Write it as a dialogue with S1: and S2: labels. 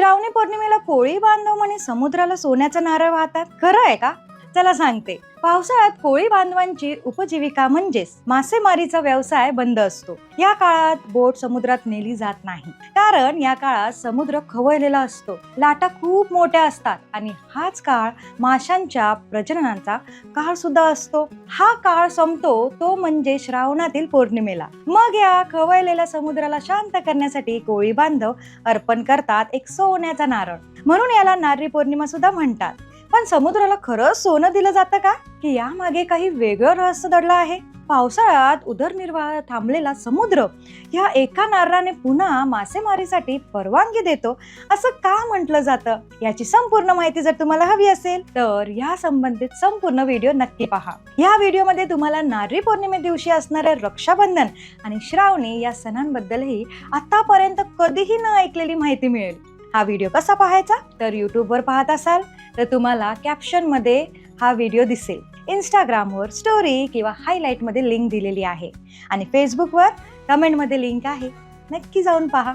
S1: श्रावणी पौर्णिमेला कोळी बांधव म्हणे समुद्राला सोन्याचा नारळ वाहतात. खरं आहे का? चला सांगते. पावसाळ्यात कोळी बांधवांची उपजीविका म्हणजेच मासेमारीचा व्यवसाय बंद असतो. या काळात बोट समुद्रात नेली जात नाही. कारण या काळात समुद्र खवळलेला असतो. लाटा खूप मोठ्या असतात आणि हाच काळ माशांच्या प्रजननाचा काळ सुद्धा असतो. हा काळ संपतो तो म्हणजे श्रावणातील पौर्णिमेला. मग या खवळलेल्या समुद्राला शांत करण्यासाठी कोळी बांधव अर्पण करतात एक सोन्याचा नारळ. म्हणून याला नारळी पौर्णिमा सुद्धा म्हणतात. पण समुद्राला खरंच सोनं दिलं जातं का? की यामागे काही वेगळं रहस्य दडलं आहे. पावसाळ्यात उदरनिर्वाह थांबलेला समुद्र ह्या एका नारळाने पुन्हा मासेमारीसाठी परवानगी देतो असं का म्हटलं जातं? याची संपूर्ण माहिती जर तुम्हाला हवी असेल तर या संबंधित संपूर्ण व्हिडिओ नक्की पहा. या व्हिडिओमध्ये तुम्हाला नारळी पौर्णिमे दिवशी असणारे रक्षाबंधन आणि श्रावणी या सणांबद्दलही आतापर्यंत कधीही न ऐकलेली माहिती मिळेल. हा व्हिडिओ कसा पाहायचा? तर यूट्यूबवर पाहत असाल. तर तुम्हाला कॅप्शनमध्ये हा व्हिडिओ दिसेल. इंस्टाग्रामवर स्टोरी किंवा हायलाईटमध्ये लिंक दिलेली आहे. आणि फेसबुकवर कमेंटमध्ये लिंक आहे. नक्की जाऊन पहा.